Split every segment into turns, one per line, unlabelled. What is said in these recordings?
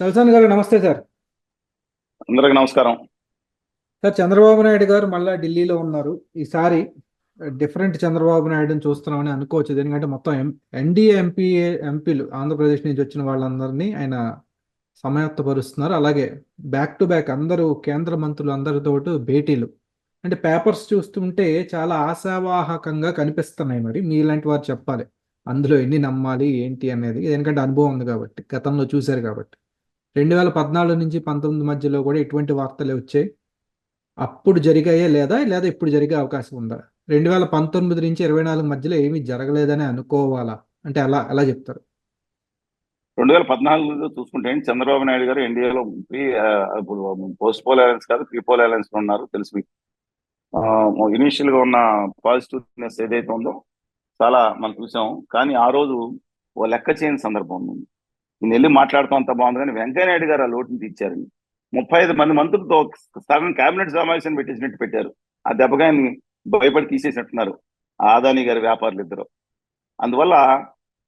చలసాని గారు నమస్తే సార్.
అందరికి నమస్కారం.
సార్ చంద్రబాబు నాయుడు గారు మళ్ళా ఢిల్లీలో ఉన్నారు. ఈసారి డిఫరెంట్ చంద్రబాబు నాయుడుని చూస్తున్నామని అనుకోవచ్చు. ఎందుకంటే మొత్తం ఎం ఎన్డీఏ ఎంపీ ఎంపీలు ఆంధ్రప్రదేశ్ నుంచి వచ్చిన వాళ్ళందరినీ ఆయన సమయత్తపరుస్తున్నారు. అలాగే బ్యాక్ టు బ్యాక్ అందరూ కేంద్ర మంత్రులు అందరితో భేటీలు. అంటే పేపర్స్ చూస్తుంటే చాలా ఆశావాహకంగా కనిపిస్తున్నాయి మరి. మీలాంటి వారు చెప్పాలి. అందులో ఎన్ని నమ్మాలి ఏంటి అనేది. ఎందుకంటే అనుభవం ఉంది కాబట్టి గతంలో చూశారు కాబట్టి. రెండు వేల పద్నాలుగు నుంచి పంతొమ్మిది మధ్యలో కూడా ఎటువంటి వార్తలు వచ్చాయి. అప్పుడు జరిగాయే లేదా? లేదా ఇప్పుడు జరిగే అవకాశం ఉందా? రెండు వేల పంతొమ్మిది నుంచి ఇరవై నాలుగు మధ్యలో ఏమీ జరగలేదని అనుకోవాలా? అంటే అలా ఎలా చెప్తారు.
రెండు వేల పద్నాలుగులో చూసుకుంటే చంద్రబాబు నాయుడు గారు ఎన్డీఏలో ప్రీ ఇప్పుడు పోస్ట్ పోల్ అలయన్స్ కాదు ప్రీ పోల్ అలయన్స్లో ఉన్నారు తెలుసు మీకు. ఇనీషియల్గా ఉన్న పాజిటివ్నెస్ ఏదైతే ఉందో చాలా మనం చూసాం. కానీ ఆ రోజు ఓ లెక్క చేయని సందర్భం ఉంది. నేను వెళ్ళి మాట్లాడతాం అంత బాగుంది కానీ వెంకయ్యనాయుడు గారు ఆ లోటుని తీర్చారు. ముప్పై ఐదు మంది మంత్రులతో సగం కేబినెట్ సమావేశం పెట్టేసినట్టు పెట్టారు. ఆ దెబ్బగా ఆయన భయపడి తీసేసినట్టున్నారు ఆదాని గారి వ్యాపారులు ఇద్దరు. అందువల్ల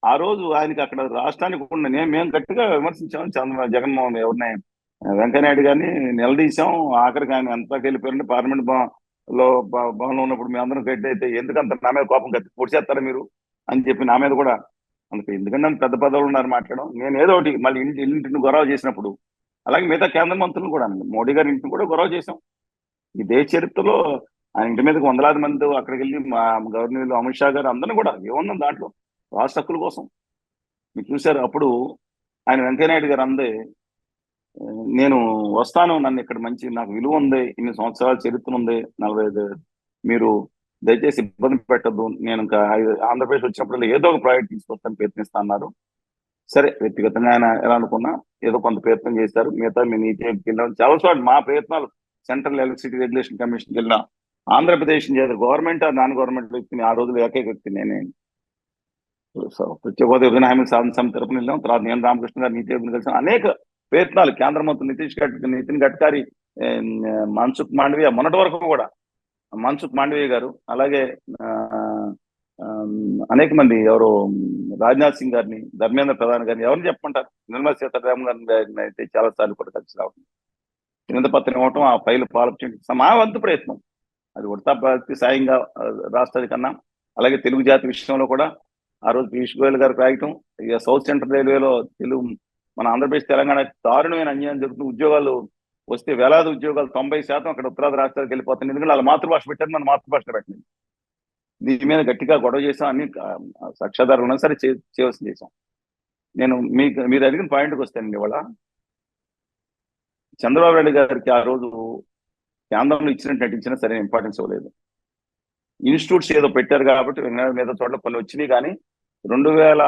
ఆ రోజు ఆయనకి అక్కడ రాష్ట్రానికి ఉన్న నేను మేము గట్టిగా విమర్శించాం చంద్ర జగన్మోహన్ ఎవరిని వెంకయ్యనాయుడు గారిని నిలదీశాం. ఆఖరికి ఆయన ఎంత వెళ్ళిపోయారంటే పార్లమెంట్లో భవన్లో ఉన్నప్పుడు మేము అందరం గట్టి అయితే ఎందుకంత నా మీద కోపం కత్తి పొడిచేస్తారా మీరు? అని చెప్పి నా మీద కూడా అందుకే ఎందుకంటే పెద్ద పదవులు ఉన్నారు మాట్లాడడం. నేను ఏదో ఒకటి మళ్ళీ ఇంటి ఇంటిని గొడవ చేసినప్పుడు అలాగే మిగతా కేంద్ర మంత్రులు కూడా మోడీ గారి ఇంటిని కూడా గొడవ చేసాం ఈ దేశ చరిత్రలో ఆయన ఇంటి మీదకి వందలాది మంది అక్కడికి వెళ్ళి మా గవర్నర్ అమిత్ షా గారు అందరిని కూడా ఏమన్నా దాంట్లో? రాష్ట్ర హక్కుల కోసం. మీరు చూశారు అప్పుడు ఆయన వెంకయ్యనాయుడు గారు అందే నేను వస్తాను నన్ను ఇక్కడ మంచి నాకు విలువ ఉంది ఇన్ని సంవత్సరాల చరిత్ర ఉంది నలభై ఐదు మీరు దయచేసి ఇబ్బంది పెట్టద్దు. నేను ఇంకా ఆంధ్రప్రదేశ్ వచ్చినప్పుడు ఏదో ఒక ప్రాజెక్ట్ తీసుకొస్తాను ప్రయత్నిస్తా అన్నారు. సరే వ్యక్తిగతంగా ఆయన ఎలా అనుకున్నా ఏదో కొంత ప్రయత్నం చేశారు. మిగతా మీ నీతి వెళ్ళాం చాలా చోట్ల మా ప్రయత్నాలు సెంట్రల్ ఎలక్ట్రిసిటీ రెగ్యులేషన్ కమిషన్కి వెళ్ళినా ఆంధ్రప్రదేశ్ చేత గవర్నమెంట్ నాన్ గవర్నమెంట్ వ్యక్తిని ఆ రోజులు ఏకైక వ్యక్తి నేనే. ప్రత్యేక హోదా విభజన హామీ సాధన సమితి తరపున వెళ్ళాం. తర్వాత నేను రామకృష్ణ గారు నీతి కలిసి. అనేక ప్రయత్నాలు కేంద్ర మంత్రి నితీష్ గడ్కరీ నితిన్ గడ్కరీ మన్సుఖ్ మాండవీయ మొన్నటి వరకు కూడా మన్సుఖ్ మాండవీయ గారు అలాగే అనేక మంది ఎవరు రాజ్నాథ్ సింగ్ గారిని ధర్మేంద్ర ప్రధాన్ గారిని ఎవరిని చెప్పమంటారు నిర్మలా సీతారామన్ గారిని అయితే చాలా సార్లు కూడా కలిసి రావడం కింద పత్రం ఇవ్వటం ఆ ఫైల్ ఫాలోఅప్ చేయడం మా వంతు ప్రయత్నం. అది ఉడతా సాయంగా రాష్ట్రాది కన్నా. అలాగే తెలుగు జాతి విషయంలో కూడా ఆ రోజు పీయూష్ గోయల్ గారికి రాయటం. ఇక సౌత్ సెంట్రల్ రైల్వేలో తెలుగు మన ఆంధ్రప్రదేశ్ తెలంగాణ దారుణమైన అన్యాయం జరుగుతుంది ఉద్యోగాలు వస్తే వేలాది ఉద్యోగాలు తొంభై శాతం అక్కడ ఉత్తరాది రాష్ట్రాలకు వెళ్ళిపోతుంది ఎందుకంటే వాళ్ళ మాతృభాష పెట్టారు మన మాతృభాష పెట్టింది దీని మీద గట్టిగా గొడవ చేసాం అన్ని సాక్ష్యాధారాలు సరే చేయవలసి చేసాం నేను మీకు మీరు అడిగిన పాయింట్కి వస్తానండి ఇవాళ. చంద్రబాబు నాయుడు గారికి ఆ రోజు కేంద్రంలో ఇచ్చినట్టు నటించినా సరే ఇంపార్టెన్స్ ఇవ్వలేదు. ఇన్స్టిట్యూట్స్ ఏదో పెట్టారు కాబట్టి మీద చోట్ల కొన్ని వచ్చినాయి కానీ రెండు వేల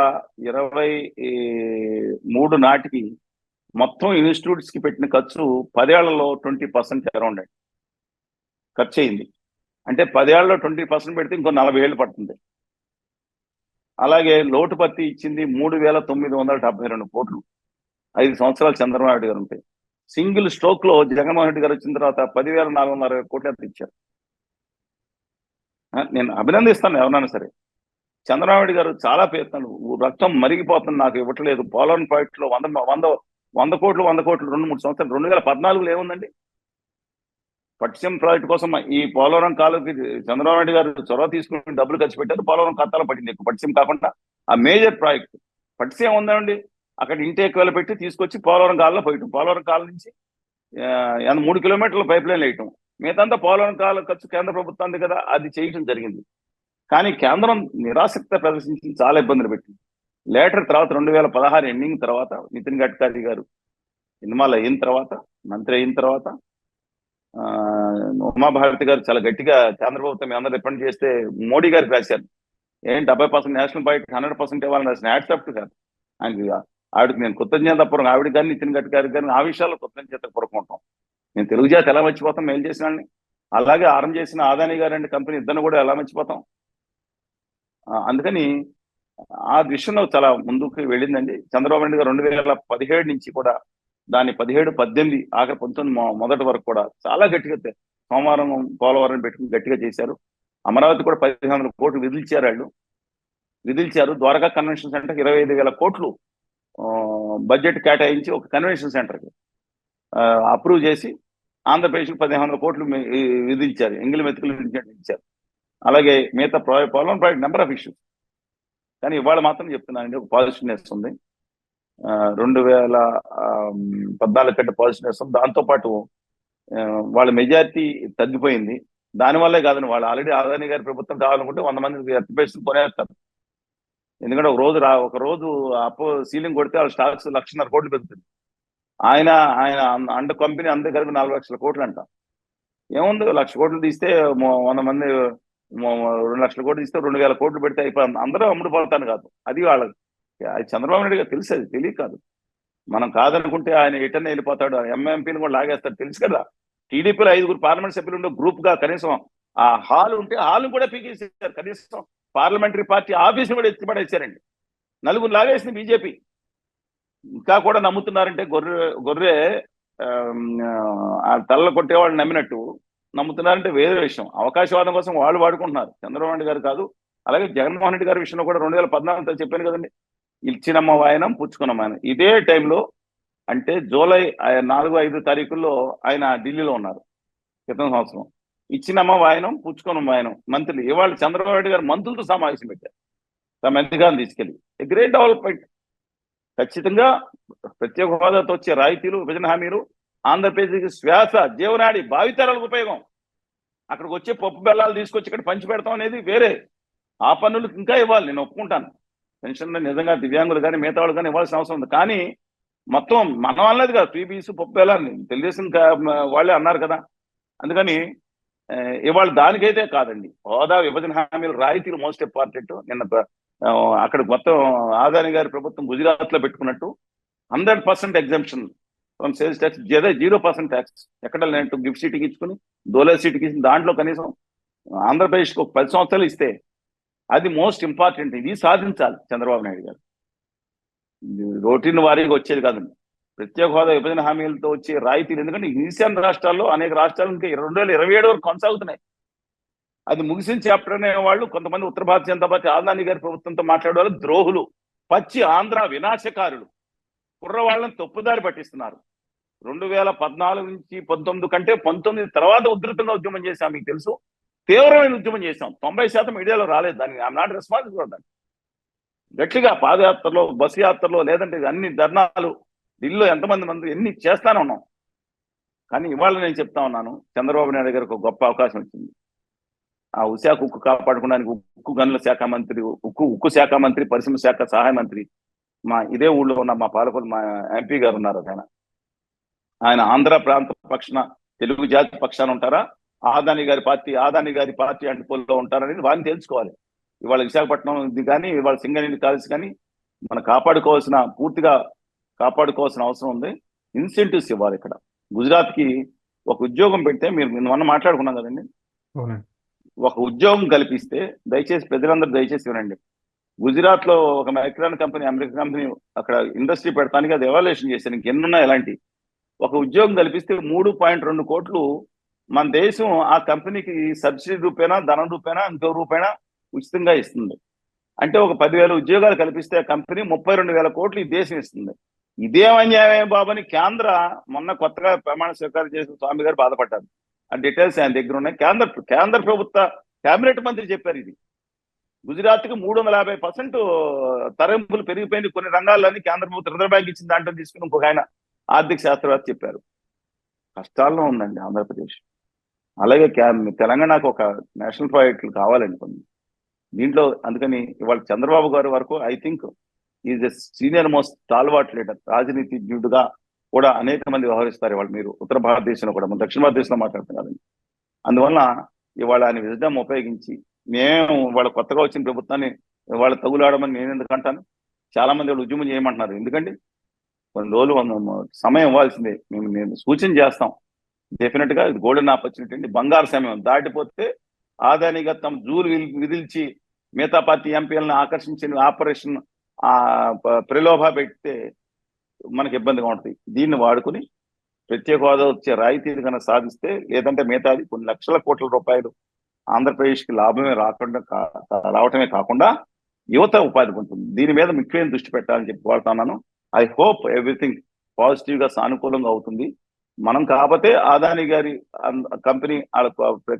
ఇరవై మూడు నాటికి మొత్తం ఇన్స్టిట్యూట్స్కి పెట్టిన ఖర్చు పదేళ్ళలో ట్వంటీ పర్సెంట్ అరౌండ్ అండి. ఖర్చు అయింది. అంటే పదేళ్ళలో ట్వంటీ పర్సెంట్ పెడితే ఇంకో నలభై ఏళ్ళు పడుతుంది. అలాగే లోటుపత్తి ఇచ్చింది మూడు వేల తొమ్మిది వందల డెబ్బై రెండు కోట్లు. ఐదు సంవత్సరాలు చంద్రబాబు నాయుడు గారు ఉంటాయి సింగిల్ స్ట్రోక్లో జగన్మోహన్ రెడ్డి గారు వచ్చిన తర్వాత పదివేల నాలుగు వందల అరవై కోట్లు ఎంత ఇచ్చారు? నేను అభినందిస్తాను ఎవరైనా సరే. చంద్రబాబు గారు చాలా ప్రయత్నాలు. రక్తం మరిగిపోతుంది నాకు ఇవ్వట్లేదు. పోలవరం ప్రాజెక్టులో వంద వంద వంద కోట్లు వంద కోట్లు రెండు మూడు సంవత్సరాలు రెండు వేల పద్నాలుగులో ఏముందండి? పట్టిసీమ ప్రాజెక్ట్ కోసం ఈ పోలవరం కాలువకి చంద్రబాబు నాయుడు గారు చొరవ తీసుకుని డబ్బులు ఖర్చు పెట్టారు పోలవరం ఖాతాలో పడింది ఎక్కువ. పట్టిసీమ కాకుండా ఆ మేజర్ ప్రాజెక్ట్. పట్టిసీమ ఉందండి అక్కడ ఇంటేక్ వేల పెట్టి తీసుకొచ్చి పోలవరం కాలులో పోయటం. పోలవరం కాలు నుంచి మూడు కిలోమీటర్ల పైప్ లైన్ వేయటం. మిగతా పోలవరం కాల ఖర్చు కేంద్ర ప్రభుత్వం కదా అది చేయటం జరిగింది. కానీ కేంద్రం నిరాసక్త ప్రదర్శించి చాలా ఇబ్బందులు పెట్టింది. లేటర్ తర్వాత రెండు వేల పదహారు ఎండింగ్ తర్వాత నితిన్ గడ్కరీ గారు సినిమాలు అయిన తర్వాత మంత్రి అయిన తర్వాత ఉమాభారతి గారు చాలా గట్టిగా చంద్రబాబుతో ప్రభుత్వం అందరూ రిపెండ్ చేస్తే మోడీ గారు రాశారు. ఏంటి డెబ్బై పర్సెంట్ నేషనల్ బయట హండ్రెడ్ పర్సెంట్ ఇవ్వాలని రాసిన యాక్సెప్ట్ కాదు. ఆయనకి ఆవిడకి నేను కృతజ్ఞతాపూర్వం ఆవిడ కానీ నితిన్ గడ్కరీ గారిని ఆ విషయాల్లో కృతజ్ఞతపూర్వకం ఉంటాం. నేను తెలుగు జాతి ఎలా మర్చిపోతాం? మేలు చేసిన అలాగే ఆరం చేసిన ఆదాని గారు కంపెనీ ఇద్దరిని కూడా ఎలా మర్చిపోతాం? అందుకని ఆ విషయంలో చాలా ముందుకు వెళ్ళిందండి చంద్రబాబు నాయుడు గారు రెండు వేల పదిహేడు నుంచి కూడా దాని పదిహేడు పద్దెనిమిది ఆఖరి పంతొమ్మిది మొదటి వరకు కూడా చాలా గట్టిగా సోమవారం పోలవరం పెట్టుకుని గట్టిగా చేశారు అమరావతి కూడా పదిహేను వందల కోట్లు విధిల్చారు వాళ్ళు విధిల్చారు ద్వారకా కన్వెన్షన్ సెంటర్ ఇరవై ఐదు వేల కోట్లు బడ్జెట్ కేటాయించి ఒక కన్వెన్షన్ సెంటర్కి అప్రూవ్ చేసి ఆంధ్రప్రదేశ్కి పదిహేను వందల కోట్లు విధించారు ఎంగిలి మెతుకులు విధించారు అలాగే మిగతా problem project number of issues కానీ ఇవాళ మాత్రం చెప్తున్నానండి ఒక పాజిటివ్నెస్ ఉంది. ఆ, రెండు వేల ఆ, పద్నాలుగు కంటే పాజిటివ్నెస్ ఉంది. దాంతోపాటు వాళ్ళ మెజారిటీ తగ్గిపోయింది. దానివల్లే కాదని వాళ్ళు ఆల్రెడీ ఆదాని గారి ప్రభుత్వం కావాలనుకుంటే వంద మంది ఎత్తిపేసి కొనేస్తారు. ఎందుకంటే ఒక రోజు రా ఒక రోజు అప్పు సీలింగ్ కొడితే వాళ్ళ స్టాక్స్ లక్షన్నర కోట్లు పెరుగుతుంది ఆయన ఆయన అండ కంపెనీ అందరి కలిపి నాలుగు లక్షల కోట్లు అంట ఏముంది? లక్ష కోట్లు తీస్తే వంద మంది రెండు లక్షల కోట్లు ఇస్తే రెండు వేల కోట్లు పెడితే అయిపోయి అందరూ అమ్ముడు పడతాను కాదు. అది వాళ్ళకి అది చంద్రబాబు నాయుడు గారు తెలుసు అది తెలియదు కాదు. మనం కాదనుకుంటే ఆయన ఎటన్నా వెళ్ళిపోతాడు ఎంఎంపీని కూడా లాగేస్తాడు తెలుసు కదా. టీడీపీలో ఐదుగురు పార్లమెంట్ సభ్యులు ఉండే గ్రూప్గా కనీసం ఆ హాల్ ఉంటే హాల్ కూడా పీకేసేసారు కనీసం పార్లమెంటరీ పార్టీ ఆఫీస్ కూడా ఎత్తిపడేసారండి నలుగురు లాగేసింది బీజేపీ. ఇంకా కూడా నమ్ముతున్నారంటే గొర్రె గొర్రె ఆమ్, ఆ తల్ల కొట్టేవాళ్ళు నమ్మినట్టు నమ్ముతున్నారంటే వేరే విషయం. అవకాశవాదం కోసం వాళ్ళు వాడుకుంటున్నారు. చంద్రబాబు నాయుడు గారు కాదు అలాగే జగన్మోహన్ రెడ్డి గారి విషయంలో కూడా రెండు వేల పద్నాలుగు చెప్పాను కదండి. ఇచ్చినమ్మ వాయనం పుచ్చుకున్న వాయనం. ఇదే టైంలో అంటే జూలై నాలుగు ఐదు తారీఖుల్లో ఆయన ఢిల్లీలో ఉన్నారు. క్రితం సంవత్సరం. ఇచ్చినమ్మ వాయనం పుచ్చుకున్న వాయనం మంత్రులు. ఇవాళ చంద్రబాబు నాయుడు గారు మంత్రులతో సమావేశం పెట్టారు. తమ ఎంతగానో తీసుకెళ్ళి. గ్రేట్ డెవలప్మెంట్ ఖచ్చితంగా ప్రత్యేక హోదాతో వచ్చే రాయితీలు విభజన హామీలు ఆంధ్రప్రదేశ్కి శ్వాస జీవనాడి భావితరాలకు ఉపయోగం. అక్కడికి వచ్చే పప్పు బెల్లాలు తీసుకొచ్చి ఇక్కడ పంచి పెడతాం అనేది వేరే. ఆ పన్నులకు ఇంకా ఇవ్వాలి నేను ఒప్పుకుంటాను. పెన్షన్ నిజంగా దివ్యాంగులు కానీ మిగతా వాళ్ళు కానీ ఇవ్వాల్సిన అవసరం ఉంది. కానీ మొత్తం మన వాళ్ళది కాదు పీబీస్ పప్పు బెల్లాన్ని తెలుగుదేశం వాళ్ళే అన్నారు కదా. అందుకని ఇవాళ దానికైతే కాదండి. హోదా విభజన హామీలు రాయితీలు మోస్ట్ ఇంపార్టెంట్ నిన్న అక్కడ మొత్తం ఆదాని గారి ప్రభుత్వం గుజరాత్లో పెట్టుకున్నట్టు hundred percent exemption from sales tax జదే zero percent tax ఎక్కడ లేనట్టు గిఫ్ట్ సిటీకి ఇచ్చుకుని దోలే సిటీకి ఇచ్చిన దాంట్లో కనీసం ఆంధ్రప్రదేశ్కి ఒక పది సంవత్సరాలు ఇస్తే అది మోస్ట్ ఇంపార్టెంట్ ఇది సాధించాలి చంద్రబాబు నాయుడు గారు. రోటీన్ రొటీన్ వారీగా వచ్చేది కాదండి ప్రత్యేక హోదా విభజన హామీలతో వచ్చే రాయితీలు. ఎందుకంటే ఈశాన్య రాష్ట్రాల్లో అనేక రాష్ట్రాలు ఇంకా రెండు వేల ఇరవై ఏడు వరకు కొనసాగుతున్నాయి. అది ముగిసిన చాప్టర్ అనే వాళ్ళు కొంతమంది ఉత్తర భారత జనతా పార్టీ ఆదాని గారి ప్రభుత్వంతో మాట్లాడే వాళ్ళు ద్రోహులు. పచ్చి ఆంధ్ర వినాశకారులు. కుర్రవాళ్ళని తప్పుదారి పట్టిస్తున్నారు. రెండు వేల పద్నాలుగు నుంచి పంతొమ్మిది కంటే పంతొమ్మిది తర్వాత ఉధృతంగా ఉద్యమం చేశాం మీకు తెలుసు. తీవ్రమైన ఉద్యమం చేశాం. తొంభై శాతం మీడియాలో రాలేదు దానికి. ఐఎమ్ నాట్ రెస్పాన్సిబుల్ దాన్ని గట్టిగా పాదయాత్రలో బస్సు యాత్రలో లేదంటే అన్ని ధర్నాలు ఢిల్లీలో ఎంతమంది మంది ఎన్ని చేస్తానే ఉన్నాం. కానీ ఇవాళ నేను చెప్తా ఉన్నాను చంద్రబాబు నాయుడు గారికి ఒక గొప్ప అవకాశం వచ్చింది. ఆ ఉశాఖ ఉక్కు కాపాడుకోవడానికి ఉక్కు గనుల శాఖ మంత్రి ఉక్కు ఉక్కు శాఖ మంత్రి పరిశ్రమ శాఖ సహాయ మంత్రి మా ఇదే ఊళ్ళో ఉన్న మా పాలకులు మా ఎంపీ గారు ఉన్నారు ఆయన ఆయన ఆంధ్ర ప్రాంత పక్షాన తెలుగు జాతి పక్షాన ఉంటారా? ఆదాని గారి పార్టీ ఆదాని గారి పార్టీ అంటే పోల్లో ఉంటారనేది వారిని తెలుసుకోవాలి. ఇవాళ విశాఖపట్నం ఇది కానీ ఇవాళ సింగరేణి కాలేజ్ కానీ మనం కాపాడుకోవాల్సిన పూర్తిగా కాపాడుకోవాల్సిన అవసరం ఉంది. ఇన్సెంటివ్స్ ఇవ్వాలి ఇక్కడ. గుజరాత్కి ఒక ఉద్యోగం పెడితే మీరు మొన్న మాట్లాడుకున్నాం కదండి. ఒక ఉద్యోగం కల్పిస్తే దయచేసి ప్రజలందరూ దయచేసి వినండి. గుజరాత్లో ఒక మైక్రాన్ కంపెనీ అమెరికా కంపెనీ అక్కడ ఇండస్ట్రీ పెడతానికి అది ఎవాల్యుయేషన్ చేశారు. ఇంకెన్నున్నా ఎలాంటి ఒక ఉద్యోగం కల్పిస్తే మూడు పాయింట్ రెండు కోట్లు మన దేశం ఆ కంపెనీకి సబ్సిడీ రూపేనా ధనం రూపేనా ఇంకో రూపేనా ఉచితంగా ఇస్తుంది. అంటే ఒక పదివేల ఉద్యోగాలు కల్పిస్తే ఆ కంపెనీ ముప్పై రెండు వేల కోట్లు ఈ దేశం ఇస్తుంది. ఇదేం అన్యాయం బాబని కేంద్ర మొన్న కొత్తగా ప్రమాణ స్వీకారం చేసిన స్వామి గారు బాధపడ్డారు. ఆ డీటెయిల్స్ ఆయన దగ్గర ఉన్నాయి. కేంద్ర కేంద్ర ప్రభుత్వ కేబినెట్ మంత్రి చెప్పారు ఇది. గుజరాత్కి మూడు వందల యాభై పర్సెంట్ తరింపులు పెరిగిపోయింది. కొన్ని రంగాల్లోని కేంద్ర ప్రభుత్వం రిజర్వ్ బ్యాంక్ ఇచ్చిన దాంట్లో తీసుకుని ఇంకొక ఆయన ఆర్థిక శాస్త్రవేత్త చెప్పారు. కష్టాల్లో ఉందండి ఆంధ్రప్రదేశ్. అలాగే క్యా- తెలంగాణకు ఒక నేషనల్ ప్రాజెక్టులు కావాలండి కొన్ని. దీంట్లో అందుకని ఇవాళ చంద్రబాబు గారి వరకు I think is a senior most టాల్వాట్ leader రాజనీతిజ్ఞుడుగా కూడా అనేక మంది వ్యవహరిస్తారు ఇవాళ మీరు. ఉత్తర భారతదేశంలో కూడా మన దక్షిణ భారతదేశంలో మాట్లాడుతున్నారండి. అందువల్ల ఇవాళ ఆయన విజయం ఉపయోగించి మేము వాళ్ళ కొత్తగా వచ్చిన ప్రభుత్వాన్ని వాళ్ళ తగులాడమని నేను ఎందుకు అంటాను? చాలా మంది వాళ్ళు ఉద్యమం చేయమంటున్నారు. ఎందుకండి? కొన్ని రోజులు సమయం ఇవ్వాల్సిందే. మేము నేను సూచన చేస్తాం. డెఫినెట్గా ఇది గోల్డెన్ ఆపర్చునిటీ అండి. బంగారు సమయం దాటిపోతే ఆదానిగా తమ జూలు విల్- విదిల్చి మిగతా పార్టీ ఎంపీలను ఆకర్షించిన ఆపరేషన్ ఆ ప్రలోభ పెడితే మనకి ఇబ్బందిగా ఉంటుంది. దీన్ని వాడుకుని ప్రత్యేక హోదా వచ్చే రాయితీలు కనుక సాధిస్తే లేదంటే మిగతాది కొన్ని లక్షల కోట్ల రూపాయలు ఆంధ్రప్రదేశ్కి లాభమే రాకుండా రావటమే కాకుండా యువత ఉపాధి పొందుతుంది. దీని మీద ముఖ్యమైన దృష్టి పెట్టాలని చెప్పి వాడుతున్నాను ఐ హోప్ ఎవ్రీథింగ్ పాజిటివ్గా సానుకూలంగా అవుతుంది. మనం కాకపోతే అదాని గారి కంపెనీ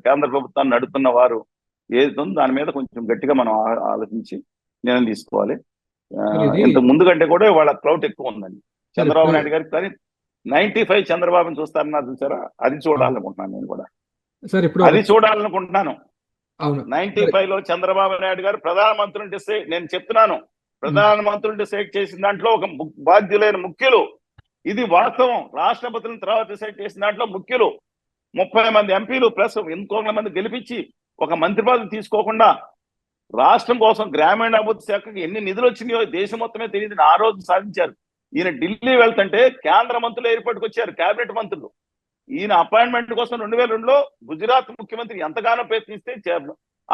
కేంద్ర ప్రభుత్వాన్ని నడుపుతున్న వారు ఏది దాని మీద కొంచెం గట్టిగా మనం ఆలోచించి నిర్ణయం తీసుకోవాలి. ఇంత ముందు కంటే కూడా వాళ్ళ క్లౌట్ ఎక్కువ ఉందండి. చంద్రబాబు నాయుడు గారికి కానీ నైన్టీ ఫైవ్ చంద్రబాబుని చూస్తారన్నారు చూసారా? అది చూడాలనుకుంటున్నాను నేను కూడా.
సార్ ఇప్పుడు
అది చూడాలనుకుంటున్నాను. నైన్టీ ఫైవ్లో చంద్రబాబు నాయుడు గారు ప్రధానమంత్రులు డిసైడ్ నేను చెప్తున్నాను. ప్రధానమంత్రులు సెలెక్ట్ చేసిన దాంట్లో ఒక బాధ్యులైన ముఖ్యులు. ఇది వాస్తవం. రాష్ట్రపతులను తర్వాత సెలెక్ట్ చేసిన దాంట్లో ముఖ్యులు. ముప్పై మంది ఎంపీలు ప్లస్ ఇంకొక మంది గెలిపించి ఒక మంత్రి పదవి తీసుకోకుండా రాష్ట్రం కోసం గ్రామీణ అభివృద్ధి శాఖకి ఎన్ని నిధులు వచ్చినాయో దేశం మొత్తమే తెలియదు ఆ రోజు సాధించారు. ఈయన ఢిల్లీ వెళ్తుంటే కేంద్ర మంత్రులు ఏర్పాటుకు వచ్చారు కేబినెట్ మంత్రులు. ఈయన అపాయింట్మెంట్ కోసం రెండు వేల రెండులో గుజరాత్ ముఖ్యమంత్రి ఎంతగానో ప్రయత్నిస్తే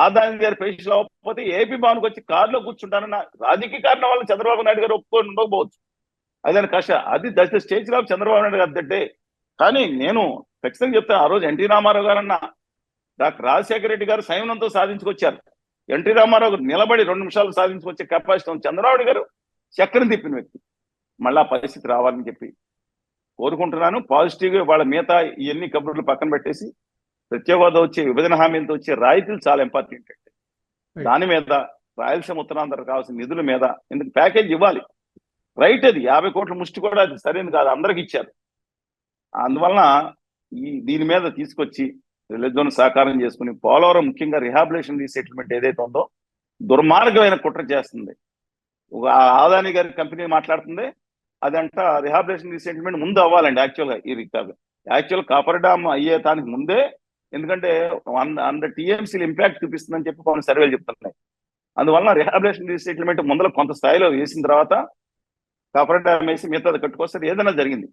ఆదాయం గారి పేషెంట్ అవ్వకపోతే ఏపీ భవన్కి వచ్చి కారులో కూర్చుంటానన్న రాజకీయ కారణం వల్ల చంద్రబాబు నాయుడు గారు ఒప్పుకొని ఉండకపోవచ్చు. అదే కష. అది దట్ స్టేజ్లో చంద్రబాబు నాయుడు గారు దట్టే కానీ నేను ఖచ్చితంగా చెప్తాను ఆ రోజు ఎన్టీ రామారావు గారు అన్న డాక్టర్ రాజశేఖర రెడ్డి గారు సంయమనంతో సాధించుకొచ్చారు. ఎన్టీ రామారావు గారు నిలబడి రెండు నిమిషాలు సాధించుకొచ్చే కెపాసిటీ ఉంది చంద్రబాబు గారు చక్రం తిప్పిన వ్యక్తి. మళ్ళా పరిస్థితి రావాలని చెప్పి కోరుకుంటున్నాను. పాజిటివ్గా వాళ్ళ మిగతా ఇవన్నీ కబుర్లు పక్కన పెట్టేసి ప్రత్యేక హోదా వచ్చే విభజన హామీలతో వచ్చే రాయితీలు చాలా ఇంపార్టెంట్ అండి దాని మీద రాయలసీమ ఉత్తరాంధ్ర కావాల్సిన నిధుల మీద ఎందుకు ప్యాకేజ్ ఇవ్వాలి. రైట్ అది. యాభై కోట్ల ముష్టి కూడా అది సరైనది కాదు. అందరికి ఇచ్చారు. అందువలన ఈ దీని మీద తీసుకొచ్చి రిలీజన్ సాకారం చేసుకుని పోలవరం ముఖ్యంగా రిహాబిలేషన్ రీసెటిల్మెంట్ ఏదైతే ఉందో దుర్మార్గమైన కుట్ర చేస్తుంది. ఒక ఆదాని గారి కంపెనీ మాట్లాడుతుంది. అదంట రిహాబిలేషన్ రీసెటిల్మెంట్ ముందు అవ్వాలండి యాక్చువల్గా. ఈ రికార్డు యాక్చువల్ కాపర్ డామ్ అయ్యే దానికి ముందే ఎందుకంటే అంద హండ్రెడ్ టీఎంసీలు ఇంపాక్ట్ చూపిస్తుందని చెప్పి కొన్ని సర్వేలు చెప్తున్నాయి. అందువల్ల రిహాబిలేషన్ రీసెటిల్మెంట్ ముందర కొంత స్థాయిలో వేసిన తర్వాత కాపరేట్ డ్యామ్ వేసి మిగతాది కట్టుకొస్తే ఏదైనా జరిగింది.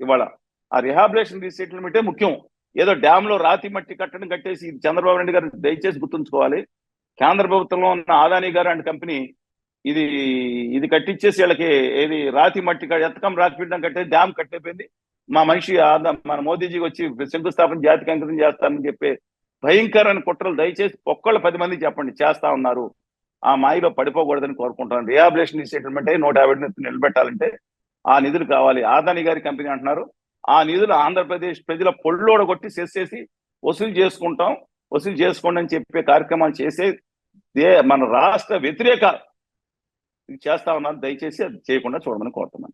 ఇవాళ ఆ రిహాబిలేషన్ రీసెటిల్మెంటే ముఖ్యం. ఏదో డ్యామ్లో రాతి మట్టి కట్టడం కట్టేసి చంద్రబాబు నాయుడు గారు దయచేసి గుర్తుంచుకోవాలి. కేంద్ర ప్రభుత్వంలో ఉన్న ఆదాని గారు అండ్ కంపెనీ ఇది ఇది కట్టించేసి వీళ్ళకి ఏది రాతి మట్టి ఎత్తకం రాతి పిండం కట్టే డ్యామ్ కట్టేపోయింది. మా మనిషి ఆదా మన మోదీజీ వచ్చి శంకుస్థాపన జాతికి అంకితం చేస్తానని చెప్పే భయంకరమైన కుట్రలు దయచేసి ఒక్కళ్ళు పది మంది చెప్పండి చేస్తా ఉన్నారు. ఆ మాయలో పడిపోకూడదని కోరుకుంటున్నాను. రిహాబిలేషన్ సెటిల్మెంట్ అయ్యి నూట యాభై నిధులు నిలబెట్టాలంటే ఆ నిధులు కావాలి. ఆదాని గారి కంపెనీ అంటున్నారు. ఆ నిధులు ఆంధ్రప్రదేశ్ ప్రజల పొళ్ళోడ కొట్టి చేసేసి వసూలు చేసుకుంటాం. వసూలు చేసుకోండి అని చెప్పే కార్యక్రమాలు చేసే దే మన రాష్ట్ర వ్యతిరేక చేస్తా ఉన్నాను దయచేసి అది చేయకుండా చూడమని కోరుతున్నాను.